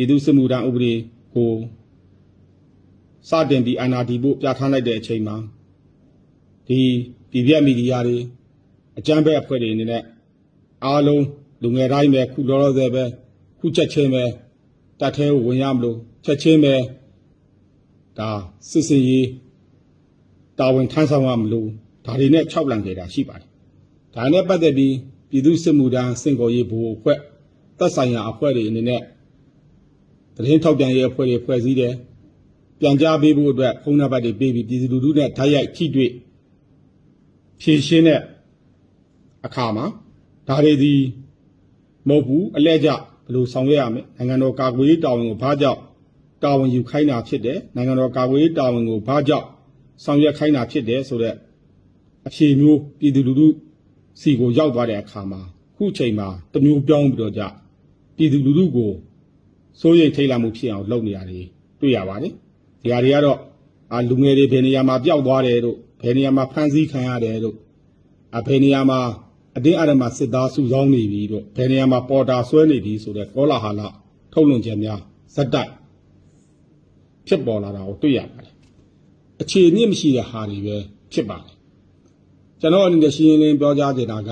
ပြည်သူ့စစ်မှုထမ်းဥပဒေကိုစတင်ပြီးအာဏာတည်ဖို့ပြဋ္ဌာန်းလိုက်တဲ့အချိန်မှာဒီပြည်ပြတ်မီဒီယာတွေအကြမ်းဖက်အဖွဲ့တွေအနေနဲ့အားလုံးလူငယ်တိုင်းပဲခုလောလောဆယ်ပဲခုချက်ချင်းပဲတတ်သေးကိုဝင်ရမလို့ချက်ချင်းပဲဒါစစ်စင်ရေးတာဝန်ထမ်းဆောင်ရမလို့ဒါတွေနဲ့၆လံခဲ့တာရှိပါတယ်ဒါနဲ့ပတ်သက်ပြီးပြည်သူ့စစ်မှုထမ်းစင်ကော်ရေးဘို့အဖွဲ့သက်ဆိုင်ရာအဖွဲ့တွေအနေနဲ့ သတင်းထောက်ပြန်ရေးအဖွဲ့တွေဖွဲ့စည်းတယ်ပြန်ကြားပေးဖို့အတွက်ဖုန်းနံပါတ်တွေပေးပြီးပြည်သူလူထုနဲ့ဓာတ်ရိုက်ထိတွေ့ဖြည့်ရှင်းတဲ့အခါမှာဒါတွေဒီမဟုတ်ဘူးအလဲကျဘယ်လိုဆောင်ရွက်ရမလဲနိုင်ငံတော်ကာကွယ်ရေးတာဝန်ကိုဘာကြောင့်တာဝန်ယူခိုင်းတာဖြစ်တယ်နိုင်ငံတော်ကာကွယ်ရေးတာဝန်ကိုဘာကြောင့်ဆောင်ရွက်ခိုင်းတာဖြစ်တယ်ဆိုတော့အဖြေမျိုးပြည်သူလူထုစီကိုရောက်သွားတဲ့အခါမှာခုချိန်မှာတမျိုးပြောင်းပြီးတော့ကြပြည်သူလူထုကို စိုးရိမ်ထိတ်လန့်မှုဖြစ်အောင်လုပ်နေရတယ်တွေ့ရပါတယ်ဒီဟာတွေကတော့အာလူငယ်တွေဘယ်နေရာမှာပျောက်သွားတယ်တို့ဘယ်နေရာမှာဖမ်းဆီးခံရတယ်တို့အဘယ်နေရာမှာအတင်းအဓမ္မစစ်သားစုဆောင်းနေပြီတို့ဘယ်နေရာမှာပေါ်တာဆွဲနေပြီဆိုတဲ့ကောလာဟာလထုတ်လွှင့်ခြင်းများဇက်တိုက်ဖြစ်ပေါ်လာတာကိုတွေ့ရပါတယ်အခြေအမြင့်မရှိတဲ့ဟာတွေပဲဖြစ်ပါတယ်ကျွန်တော်အနေနဲ့ရှင်းရှင်းလင်းပြောကြားချင်တာက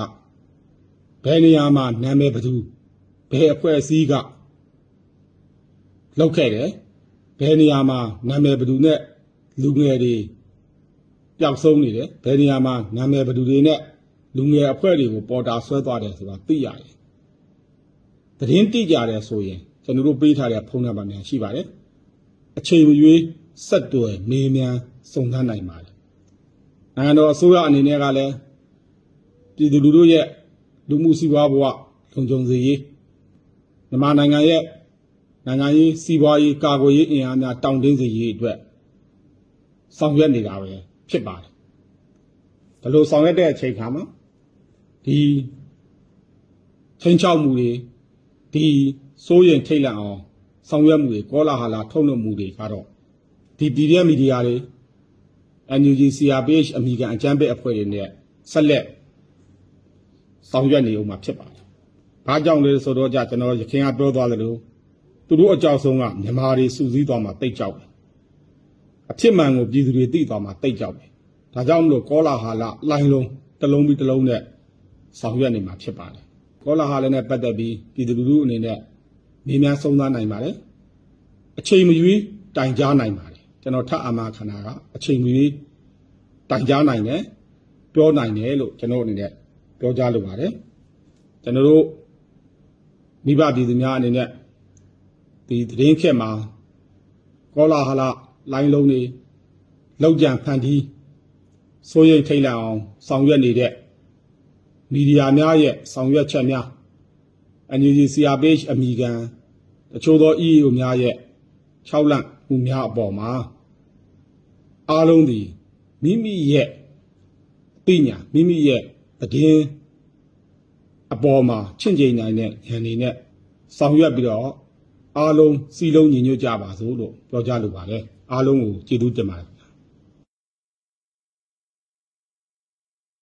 ဘယ်နေရာမှာနာမည်ဘယ်သူဘယ်အဖွဲ့အစည်းက လောက်ခဲ့တယ်ဘယ်နေရာမှာနာမည်ဘယ်သူနဲ့လူငယ်တွေပျောက်ဆုံးနေတယ်ဘယ်နေရာမှာနာမည်ဘယ်သူတွေနဲ့လူငယ်အဖွဲ့တွေကိုပေါ်တာဆွဲသွားတယ်ဆိုတာသိရတယ်။သတင်းတိကြတယ်ဆိုရင်ကျွန်တော်တို့ပေးထားတဲ့ဖုန်းနံပါတ်များရှိပါတယ်။အချိန်မရွေးဆက်တွယ်မေးမြန်းစုံစမ်းနိုင်ပါတယ်။နိုင်ငံတော်အစိုးရအနေနဲ့ကလည်းပြည်သူလူထုရဲ့လူမှုစီးပွားဘဝလုံခြုံစေရေးမြန်မာနိုင်ငံရဲ့ နိုင်ငံရေးစီးပွားရေးကာကွယ်ရေးအင်အားများတောင့်တင်းစေရေးအတွက်ဆောင်ရွက်နေတာပဲဖြစ်ပါတယ်။ဒါလို့ဆောင်ရွက်တဲ့အချိန်ခါမှာဒီချင်းချောက်မှုတွေဒီစိုးရင်ထိတ်လန့်အောင်ဆောင်ရွက်မှုတွေကောလာဟာလာထုတ်လွှင့်မှုတွေကတော့ဒီပြည်ပြမီဒီယာတွေ NUG CRPH အမိကန်အကြမ်းဖက်အဖွဲ့တွေနဲ့ဆက်လက်ဆောင်ရွက်နေအောင်မှာဖြစ်ပါတယ်။ဘာကြောင့်လဲဆိုတော့ကြကျွန်တော်ရခင်ကပြောသွားသလို သူတို့အကြောက်ဆုံးကမြန်မာတွေစူးစီးသွားမှာတိတ်ကြောက်တယ်။အဖြစ်မှန်ကိုပြည်သူတွေသိသွားမှာတိတ်ကြောက်တယ်။ဒါကြောင့်မလို့ကောလာဟာလလိုင်းလုံးတစ်လုံးပြီးတစ်လုံးနဲ့ဆောင်ရွက်နေမှာဖြစ်ပါတယ်။ကောလာဟာလည်းနဲ့ပတ်သက်ပြီးပြည်သူလူထုအနေနဲ့နေများဆုံးသားနိုင်ပါတယ်။အချိန်မရွေးတိုင်ကြားနိုင်ပါတယ်။ကျွန်တော်ထပ်အာမခန္ဓာကအချိန်မရွေးတိုင်ကြားနိုင်တယ်ပြောနိုင်တယ်လို့ကျွန်တော်အနေနဲ့ပြောကြားလိုပါတယ်။ကျွန်တော်တို့မိဘပြည်သူများအနေနဲ့ ဒီသတင်းခက်မှာကောလာဟလလိုင်းလုံးတွေလောက်ကြံဖန်တီးစိုးရိမ်ထိတ်လန့်အောင်ဆောင်ရွက်နေတဲ့မီဒီယာများရဲ့ဆောင်ရွက်ချက်များ NUG CRPH အမိခံတချို့သော EAO များရဲ့6လန့်မှုများအပေါ်မှာအားလုံးဒီမိမိရဲ့အသိဉာဏ်မိမိရဲ့အတင်းအပေါ်မှာချင့်ချိန်နိုင်တဲ့ဉာဏ်တွေနဲ့ဆောင်ရွက်ပြီးတော့ အားလုံးစီလုံးညီညွတ်ကြပါစို့လို့ပြောကြားလိုပါတယ်အားလုံးကိုကျေးဇူးတင်ပါတယ်